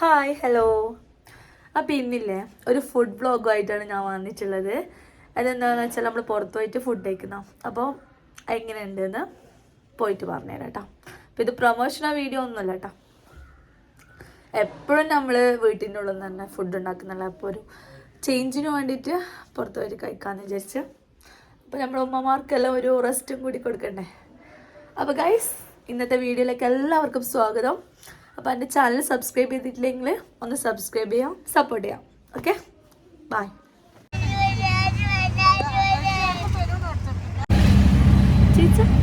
Hi hello അപ്പോൾ ഇന്നില്ലേ ഒരു food വ്ളോഗുമായിട്ടാണ് ഞാൻ വന്നിട്ടുള്ളത്. അതെന്താണെന്ന് വെച്ചാൽ നമ്മൾ പുറത്ത് പോയിട്ട് ഫുഡ് കഴിക്കുന്ന. അപ്പോൾ എങ്ങനെയുണ്ടെന്ന് പോയിട്ട് പറഞ്ഞുതരാം കേട്ടോ. അപ്പോൾ ഇത് പ്രൊമോഷനോ വീഡിയോ ഒന്നുമല്ല കേട്ടോ. എപ്പോഴും നമ്മൾ വീട്ടിന്റെ ഉള്ളിൽ നിന്ന് തന്നെ ഫുഡ് ഉണ്ടാക്കുന്നുള്ള അപ്പോൾ ഒരു ചേഞ്ചിന് വേണ്ടിയിട്ട് പുറത്ത് പോയിട്ട് കഴിക്കാമെന്ന് വിചാരിച്ച്. അപ്പോൾ നമ്മുടെ ഉമ്മമാർക്കെല്ലാം ഒരു റെസ്റ്റും കൂടി കൊടുക്കണ്ടേ. അപ്പോൾ ഗൈസ് ഇന്നത്തെ വീഡിയോയിലേക്ക് എല്ലാവർക്കും സ്വാഗതം. അപ്പോൾ എന്റെ ചാനൽ സബ്സ്ക്രൈബ് ചെയ്തിട്ടില്ലെങ്കിൽ ഒന്ന് സബ്സ്ക്രൈബ് ചെയ്യാം സപ്പോർട്ട് ചെയ്യാം. Okay bye ചേച്ചാ?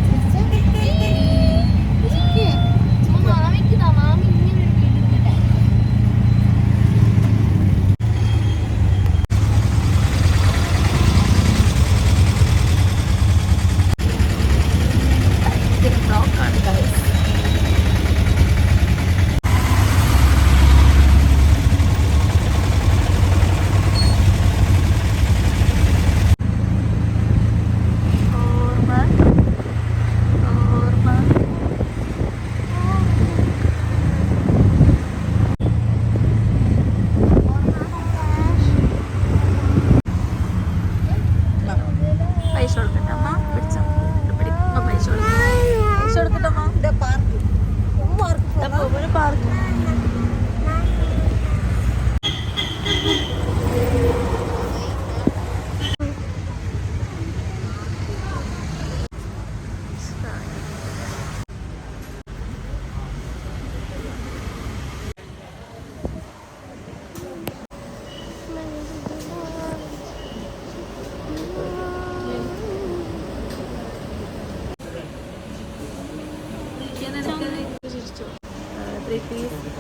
three piece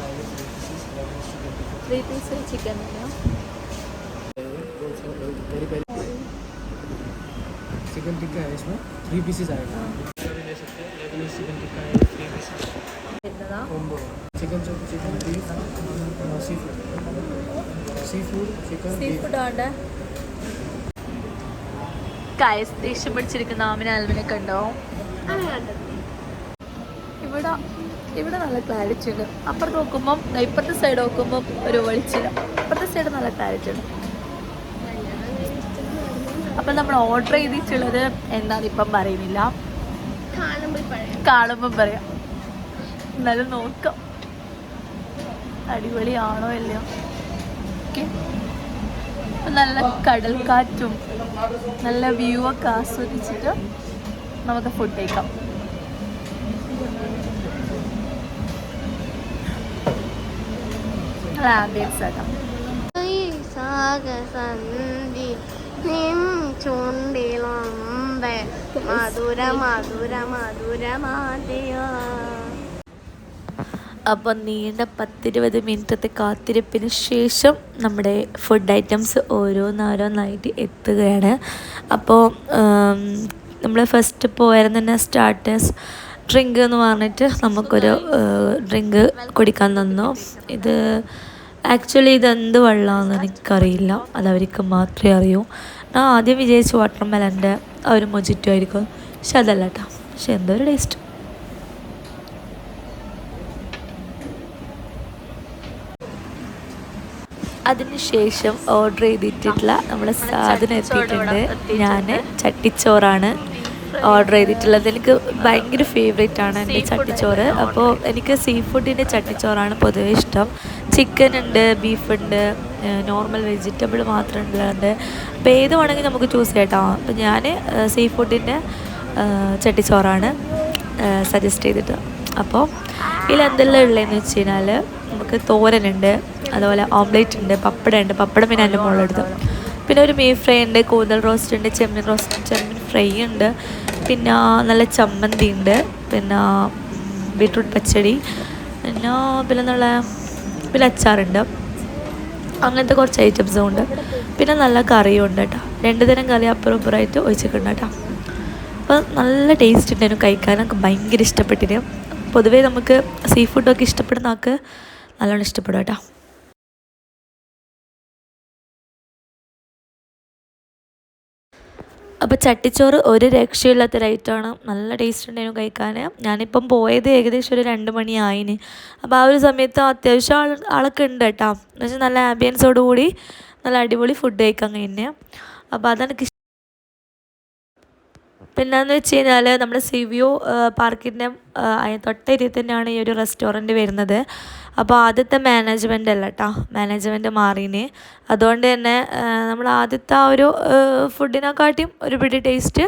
three piece chicken chicken tikka है इसमें थ्री पीसेस आएगा भी ले सकते हैं लेबनीज चिकन टिक्का है थ्री पीसेस വരുന്നതാ combo chicken chop chicken beef seafood seafood chicken sea beef food ആണ്ട് കായസ് ദേഷ്യം പിടിച്ചിരിക്കുന്ന ആമിന ആൽവിനൊക്കെ ഉണ്ടോ ഇവിടെ ഇവിടെ നല്ല ക്ലാരിറ്റി ഉണ്ട്. അപ്പുറത്ത് നോക്കുമ്പം ഇപ്പുറത്തെ സൈഡ് നോക്കുമ്പം ഒരു വെളിച്ചില്ല അപ്പുറത്തെ സൈഡ് നല്ല ക്ലാരിറ്റി ഉണ്ട്. അപ്പം നമ്മൾ ഓർഡർ ചെയ്തിട്ടുള്ളത് എന്താണെന്ന് ഇപ്പം പറയുന്നില്ല. കാണുമ്പം പറയാം. എന്നാലും നോക്കാം. അടിപൊളിയാണോ അല്ലയോ ഓക്കെ നല്ല കടൽക്കാറ്റും നല്ല വ്യൂ ഒക്കെ ആസ്വദിച്ചിട്ട് നമുക്ക് ഫുഡ് കഴിക്കാം. നല്ല ആംബിയൻസ് ആക്കാം സാഗസന്ധി നിം ചുണ്ടിലുമ്പെ. മധുര മധുര മധുരമാതിയ അപ്പോൾ നീണ്ട പത്തിരുപത് മിനിറ്റത്തെ കാത്തിരിപ്പിന് ശേഷം നമ്മുടെ ഫുഡ് ഐറ്റംസ് ഓരോന്നോരോന്നായിട്ട് എത്തുകയാണ്. അപ്പോൾ നമ്മൾ ഫസ്റ്റ് പോയാലും തന്നെ സ്റ്റാർട്ടേഴ്സ് ഡ്രിങ്ക് എന്ന് പറഞ്ഞിട്ട് നമുക്കൊരു ഡ്രിങ്ക് കുടിക്കാൻ തന്നു. ഇത് ആക്ച്വലി ഇത് വെള്ളമാണെന്ന് എനിക്കറിയില്ല. അത് അവർക്ക് മാത്രമേ അറിയൂ. ഞാൻ ആദ്യം വിചാരിച്ചു വാട്ടർ മെലന്റെ ആ ഒരു മൊജിറ്റോ ആയിരിക്കും. പക്ഷെ അതല്ല കേട്ടോ പക്ഷെ എന്തോ ഒരു ടേസ്റ്റ് അതിനുശേഷം ഓർഡർ ചെയ്തിട്ടുള്ള നമ്മുടെ സാധനം എത്തിയിട്ടുണ്ട്. ഞാൻ ചട്ടിച്ചോറാണ്. ഓർഡർ ചെയ്തിട്ടുള്ളത്. എനിക്ക് ഭയങ്കര ഫേവറേറ്റ് ആണ് എന്റെ ചട്ടിച്ചോറ്. അപ്പോൾ എനിക്ക് സീ ഫുഡിന്റെ ചട്ടിച്ചോറാണ് പൊതുവേ ഇഷ്ടം. ചിക്കൻ ഉണ്ട് ബീഫ് ഉണ്ട് നോർമൽ വെജിറ്റബിൾ മാത്രം ഉണ്ടാകുന്നുണ്ട് അപ്പോൾ ഏത് വേണമെങ്കിൽ നമുക്ക് ചൂസ് ചെയ്യട്ടോ അപ്പം അപ്പോൾ ഞാൻ സീ ഫുഡിന്റെ ചട്ടിച്ചോറാണ് സജസ്റ്റ് ചെയ്തിട്ട്. അപ്പോൾ ഇതിൽ എന്തെല്ലാം ഉള്ളതെന്ന് വെച്ച് കഴിഞ്ഞാൽ നമുക്ക് തോരനുണ്ട് അതുപോലെ ഓംലേറ്റ് ഉണ്ട് പപ്പടം ഉണ്ട്. പപ്പടം പിന്നെ എന്റെ മുകളിലെടുത്ത് പിന്നെ ഒരു മീൻ ഫ്രൈ ഉണ്ട് കൂന്തൽ റോസ്റ്റ് ഉണ്ട് ചെമ്മീൻ റോസ്റ്റ് ചെമ്മീൻ ഫ്രൈ ഉണ്ട്. പിന്നെ നല്ല ചമ്മന്തി ഉണ്ട് പിന്നെ ബീട്രൂട്ട് പച്ചടി. പിന്നെ പിന്നെ നല്ല പിന്നെ അച്ചാറുണ്ട്. അങ്ങനത്തെ കുറച്ച് ഐറ്റംസും ഉണ്ട്. പിന്നെ നല്ല കറിയും ഉണ്ട് കേട്ടോ. രണ്ട് തരം കറി അപ്പുറം ഇപ്പുറമായിട്ട് ഒഴിച്ചിട്ടുണ്ട് കേട്ടോ. അപ്പോൾ നല്ല ടേസ്റ്റ് ഉണ്ടായിരുന്നു നമുക്ക് ഭയങ്കര ഇഷ്ടപ്പെട്ടിരുന്നു പൊതുവേ നമുക്ക് സീ ഫുഡൊക്കെ ഇഷ്ടപ്പെടുന്ന ആൾക്ക് നല്ലോണം ഇഷ്ടപ്പെടും കേട്ടോ. അപ്പോൾ ചട്ടിച്ചോറ് ഒരു രക്ഷയില്ലാത്ത ഐറ്റമാണ് നല്ല ടേസ്റ്റ് ഉണ്ടായിരുന്നു കഴിക്കാൻ ഞാനിപ്പം പോയത് ഏകദേശം ഒരു രണ്ട് മണിയായിന് അപ്പോൾ ആ ഒരു സമയത്ത് അത്യാവശ്യം ആൾ ആളൊക്കെ ഉണ്ട് കേട്ടോ. എന്ന് വെച്ചാൽ നല്ല ആംബിയൻസോട് കൂടി നല്ല അടിപൊളി ഫുഡ് കഴിക്കാൻ കഴിഞ്ഞ്. അപ്പോൾ അതെനിക്ക് പിന്നെന്ന് വെച്ച് കഴിഞ്ഞാൽ നമ്മുടെ സിവ്യൂ പാർക്കിന്റെ തൊട്ടരി തന്നെയാണ് ഈ ഒരു റെസ്റ്റോറന്റ് വരുന്നത്. അപ്പോൾ ആദ്യത്തെ മാനേജ്മെന്റ് അല്ല കേട്ടോ മാനേജ്മെന്റ് മാറീന്. അതുകൊണ്ട് തന്നെ നമ്മൾ ആദ്യത്തെ ആ ഒരു ഫുഡിനെക്കാട്ടിയും ഒരു പിടി ടേസ്റ്റ്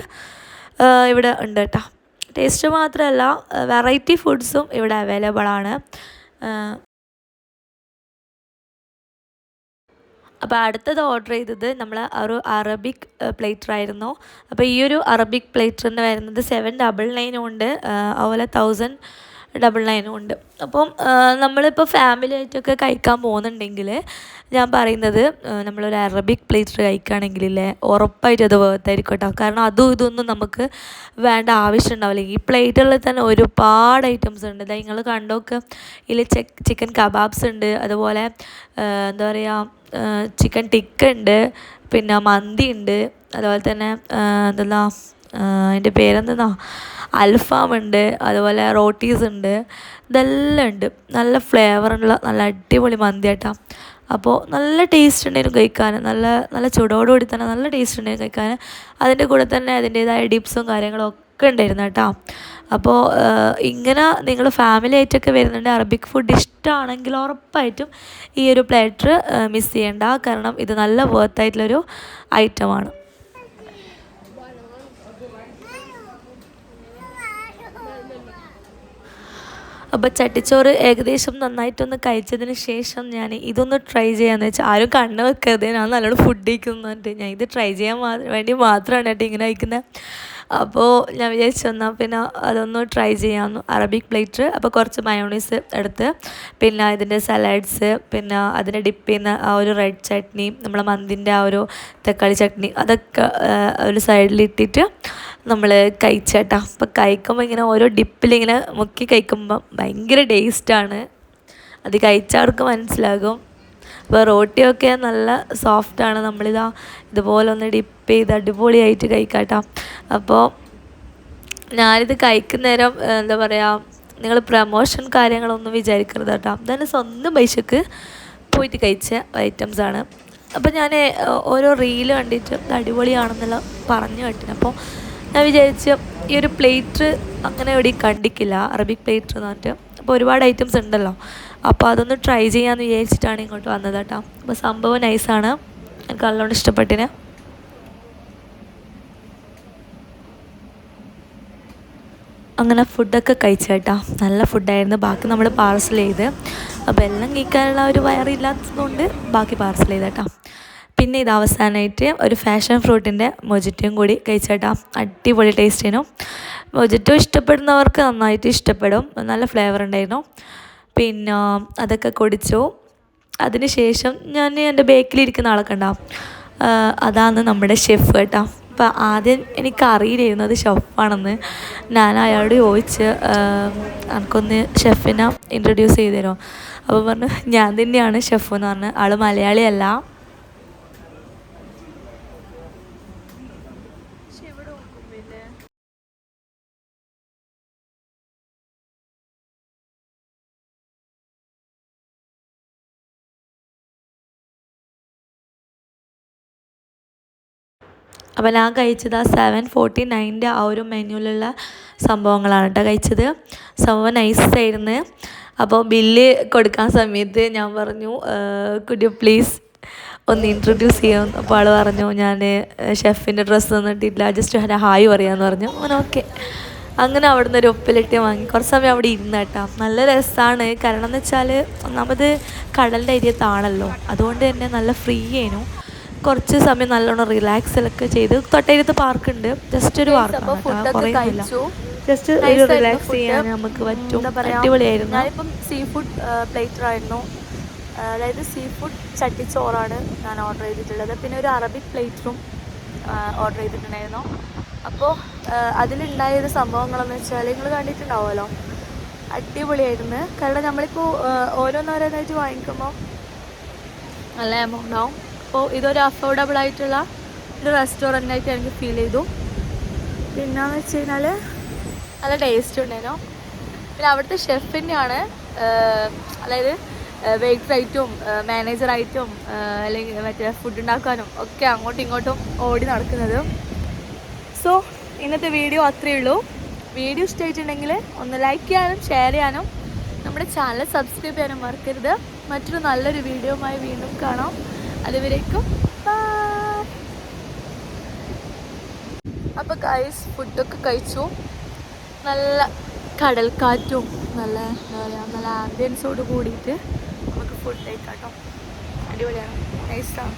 ഇവിടെ ഉണ്ട് കേട്ടോ ടേസ്റ്റ് മാത്രമല്ല വെറൈറ്റി ഫുഡ്സും ഇവിടെ അവൈലബിൾ ആണ് അപ്പോൾ അടുത്തത് ഓർഡർ ചെയ്തത് നമ്മൾ ഒരു അറബിക് പ്ലേറ്റർ ആയിരുന്നു. അപ്പോൾ ഈ ഒരു അറബിക് പ്ലേറ്ററിന് വരുന്നത് സെവൻ ഡബിൾ നയനും ഉണ്ട്. അതുപോലെ തൗസൻഡ് ഡബിൾ നയനും ഉണ്ട്. അപ്പം നമ്മളിപ്പോൾ ഫാമിലി ആയിട്ടൊക്കെ കഴിക്കാൻ പോകുന്നുണ്ടെങ്കിൽ ഞാൻ പറയുന്നത് നമ്മളൊരു അറബിക് പ്ലേറ്റർ കഴിക്കുകയാണെങ്കിലേ ഉറപ്പായിട്ട് അത് വേർത്തായിരിക്കും കേട്ടോ. കാരണം അതും ഇതൊന്നും നമുക്ക് വേണ്ട ആവശ്യം ഉണ്ടാവില്ല. ഈ പ്ലേറ്റുകളിൽ തന്നെ ഒരുപാട് ഐറ്റംസ് ഉണ്ട്. ഇതാ നിങ്ങൾ കണ്ടോക്ക്. ഇതിൽ ചിക്കൻ കബാബ്സ് ഉണ്ട്. അതുപോലെ എന്താ പറയുക ചിക്കൻ ടിക്ക ഉണ്ട്. പിന്നെ മന്തി ഉണ്ട്. അതുപോലെ തന്നെ എന്തെന്നാ അതിന്റെ പേരെന്തെന്നാ? അൽഫാം ഉണ്ട് അതുപോലെ റോട്ടീസ് ഉണ്ട് ഇതെല്ലാം ഉണ്ട്. നല്ല ഫ്ലേവറുള്ള നല്ല അടിപൊളി മന്തി കേട്ടോ അപ്പോൾ നല്ല ടേസ്റ്റ് ഉണ്ടായിരുന്നു കഴിക്കാൻ നല്ല നല്ല ചൂടോടുകൂടി തന്നെ നല്ല ടേസ്റ്റ് ഉണ്ടായിരുന്നു കഴിക്കാൻ അതിന്റെ കൂടെ തന്നെ അതിന്റേതായ ഡിപ്സും കാര്യങ്ങളും ഒക്കെ ഉണ്ടായിരുന്നു കേട്ടോ. അപ്പോൾ ഇങ്ങനെ നിങ്ങൾ ഫാമിലി ആയിട്ടൊക്കെ വരുന്നുണ്ട് അറബിക് ഫുഡ് ഇഷ്ടമാണെങ്കിൽ ഉറപ്പായിട്ടും ഈ ഒരു പ്ലേറ്റർ മിസ് ചെയ്യേണ്ട. കാരണം ഇത് നല്ല വേർത്തായിട്ടുള്ളൊരു ഐറ്റമാണ് അപ്പോൾ ചട്ടിച്ചോറ് ഏകദേശം നന്നായിട്ടൊന്ന് കഴിച്ചതിന് ശേഷം ഞാൻ ഇതൊന്ന് ട്രൈ ചെയ്യാമെന്ന് വെച്ചാൽ ആരും കണ്ണ് വെക്കരുത്. ഞാൻ നല്ലോണം ഫുഡ് കഴിക്കുന്നുണ്ട്. ഞാൻ ഇത് ട്രൈ ചെയ്യാൻ വേണ്ടി മാത്രമാണ് കേട്ടോ ഇങ്ങനെ കഴിക്കുന്നത് അപ്പോൾ ഞാൻ വിചാരിച്ചു എന്നാൽ പിന്നെ അതൊന്ന് ട്രൈ ചെയ്യാം അറബിക് പ്ലേറ്റ് അപ്പോൾ കുറച്ച് മയോണീസ് എടുത്ത് പിന്നെ ഇതിന്റെ സലാഡ്സ് പിന്നെ അതിനെ ഡിപ്പ് ചെയ്യുന്ന ആ ഒരു റെഡ് ചട്നി നമ്മളെ മന്തിന്റെ ആ ഒരു തക്കാളി ചട്നി അതൊക്കെ ഒരു സൈഡിലിട്ടിട്ട് നമ്മൾ കഴിച്ചേട്ടാ. അപ്പോൾ കഴിക്കുമ്പോൾ ഇങ്ങനെ ഓരോ ഡിപ്പിലിങ്ങനെ മുക്കി കഴിക്കുമ്പോൾ ഭയങ്കര ടേസ്റ്റാണ് അത് കഴിച്ചവർക്ക് മനസ്സിലാകും. അപ്പോൾ റോട്ടിയൊക്കെ നല്ല സോഫ്റ്റാണ്. നമ്മളിതാ ഇതുപോലെ ഒന്ന് ഡിപ്പ് ചെയ്ത് അടിപൊളിയായിട്ട് കഴിക്കാട്ടോ. അപ്പോൾ ഞാനിത് കഴിക്കുന്നേരം എന്താ പറയുക നിങ്ങൾ പ്രമോഷൻ കാര്യങ്ങളൊന്നും വിചാരിക്കരുത് കേട്ടോ ഇതാണ് സ്വന്തം പൈസക്ക് പോയിട്ട് കഴിച്ച ഐറ്റംസാണ്. അപ്പോൾ ഞാൻ ഓരോ റീൽ കണ്ടിട്ട് ഇത് അടിപൊളിയാണെന്നുള്ള പറഞ്ഞു കേട്ടിന്. അപ്പോൾ ഞാൻ വിചാരിച്ചു ഈ ഒരു പ്ലേറ്റ് അങ്ങനെ എവിടെയും കണ്ടിക്കില്ല. അറബിക് പ്ലേറ്റ് എന്ന് പറഞ്ഞിട്ട്. അപ്പോൾ ഒരുപാട് ഐറ്റംസ് ഉണ്ടല്ലോ. അപ്പോൾ അതൊന്ന് ട്രൈ ചെയ്യാമെന്ന് വിചാരിച്ചിട്ടാണ് ഇങ്ങോട്ട് വന്നത് കേട്ടോ. അപ്പോൾ സംഭവം നൈസാണ് എനിക്ക് നല്ലോണം ഇഷ്ടപ്പെട്ടിന്. അങ്ങനെ ഫുഡൊക്കെ കഴിച്ചു കേട്ടോ. നല്ല ഫുഡായിരുന്നു ബാക്കി നമ്മൾ പാർസൽ ചെയ്ത്. അപ്പോൾ എല്ലാം കഴിക്കാനുള്ള ഒരു വയറില്ലാത്തതുകൊണ്ട് ബാക്കി പാർസൽ ചെയ്ത് കേട്ടോ. പിന്നെ ഇത് അവസാനമായിട്ട് ഒരു ഫാഷൻ ഫ്രൂട്ടിന്റെ മൊജിറ്റയും കൂടി കഴിച്ചേട്ടാ അടിപൊളി ടേസ്റ്റിനും മൊജിറ്റോ ഇഷ്ടപ്പെടുന്നവർക്ക് നന്നായിട്ട് ഇഷ്ടപ്പെടും. നല്ല ഫ്ലേവർ ഉണ്ടായിരുന്നു. പിന്നെ അതൊക്കെ കുടിച്ചു. അതിന് ശേഷം ഞാൻ എന്റെ ബേക്കിലിരിക്കുന്ന ആളൊക്കെ ഉണ്ടാവും അതാണ് നമ്മുടെ ഷെഫ് കേട്ടോ. അപ്പോൾ ആദ്യം എനിക്കറിയില്ലായിരുന്നു അത് ഷെഫാണെന്ന് ഞാൻ അയാളോട് ചോദിച്ച് എനിക്കൊന്ന് ഷെഫിനെ ഇൻട്രൊഡ്യൂസ് ചെയ്ത് തരുമോ? അപ്പോൾ പറഞ്ഞു ഞാൻ തന്നെയാണ് ഷെഫ് എന്ന് പറഞ്ഞു. ആൾ മലയാളിയല്ല അപ്പോൾ ഞാൻ കഴിച്ചത് ആ സെവൻ ഫോർട്ടി നയന്റെ ആ ഒരു മെനുവിലുള്ള സംഭവങ്ങളാണ് കേട്ടോ കഴിച്ചത്. സംഭവം നൈസായിരുന്നു അപ്പോൾ ബില്ല് കൊടുക്കാൻ സമയത്ത് ഞാൻ പറഞ്ഞു കുഡ് യു പ്ലീസ് ഒന്ന് ഇൻട്രൊഡ്യൂസ് ചെയ്യാം അപ്പോൾ ആൾ പറഞ്ഞു ഞാൻ ഷെഫിന്റെ ഡ്രസ്സ് ഒന്നും ജസ്റ്റ് ഹായ് പറയാമെന്ന് പറഞ്ഞു. അങ്ങനെ ഓക്കെ അങ്ങനെ അവിടുന്ന് ഒരു ഒപ്പിലിട്ട് വാങ്ങി. കുറച്ച് സമയം അവിടെ ഇരുന്ന് കേട്ടോ. നല്ല രസമാണ് കാരണം എന്ന് വെച്ചാൽ ഒന്നാമത് കടലിന്റെ ഏരിയത്താണല്ലോ അതുകൊണ്ട് തന്നെ നല്ല ഫ്രീ ആയിരുന്നു. കുറച്ച് സമയം നല്ലോണം റിലാക്സിലൊക്കെ ചെയ്ത് പാർക്ക് ഉണ്ട് ജസ്റ്റ് ഒരു പാർക്ക് കുറേയൊന്നുമില്ല ജസ്റ്റ് ഒരു റിലാക്സ് ചെയ്യാൻ നമുക്ക് പറ്റും. അടിപൊളിയായിരുന്നു. ഞാനിപ്പം സീ ഫുഡ് പ്ലേറ്റർ ആയിരുന്നു. അതായത് സീ ഫുഡ് ചട്ടിച്ചോറാണ് ഞാൻ ഓർഡർ ചെയ്തിട്ടുള്ളത്. പിന്നെ ഒരു അറബിക് പ്ലേറ്ററും ഓർഡർ ചെയ്തിട്ടുണ്ടായിരുന്നു. അപ്പോൾ അതിലുണ്ടായ ഒരു സംഭവങ്ങളെന്ന് വെച്ചാൽ നിങ്ങൾ കണ്ടിട്ടുണ്ടാവുമല്ലോ. അടിപൊളിയായിരുന്നു. കാരണം നമ്മളിപ്പോൾ ഓരോന്നോരോന്നായിട്ട് വാങ്ങിക്കുമ്പോൾ നല്ല എമൗണ്ട് ആവും. അപ്പോൾ ഇതൊരു അഫോർഡബിൾ ആയിട്ടുള്ള ഒരു റെസ്റ്റോറന്റ് ആയിട്ട് എനിക്ക് ഫീൽ ചെയ്തു. പിന്നെന്ന് വെച്ച് കഴിഞ്ഞാൽ നല്ല ടേസ്റ്റ് ഉണ്ടായിരുന്നു. പിന്നെ അവിടുത്തെ ഷെഫിന്റെയാണ് അതായത് വെയിറ്റർ ആയിട്ടും മാനേജർ ആയിട്ടും അല്ലെങ്കിൽ മറ്റേ ഫുഡ് ഉണ്ടാക്കാനും ഒക്കെ അങ്ങോട്ടും ഇങ്ങോട്ടും ഓടി നടക്കുന്നത്. സോ ഇന്നത്തെ വീഡിയോ അത്രയേ ഉള്ളൂ. വീഡിയോ ഇഷ്ടമായിട്ടുണ്ടെങ്കിൽ ഒന്ന് ലൈക്ക് ചെയ്യാനും ഷെയർ ചെയ്യാനും നമ്മുടെ ചാനൽ സബ്സ്ക്രൈബ് ചെയ്യാനും മറക്കരുത്. മറ്റൊരു നല്ലൊരു വീഡിയോയുമായി വീണ്ടും കാണാം. അതുവരേക്കും. അപ്പോൾ ഗൈസ് ഫുഡൊക്കെ കഴിച്ചു. നല്ല കടൽക്കാറ്റും നല്ല എന്താ പറയുക നല്ല ആംബിയൻസോട് കൂടിയിട്ട് നമുക്ക് ഫുഡ് കഴിക്കാം കേട്ടോ അടിപൊളിയാണ്. നൈസാണ്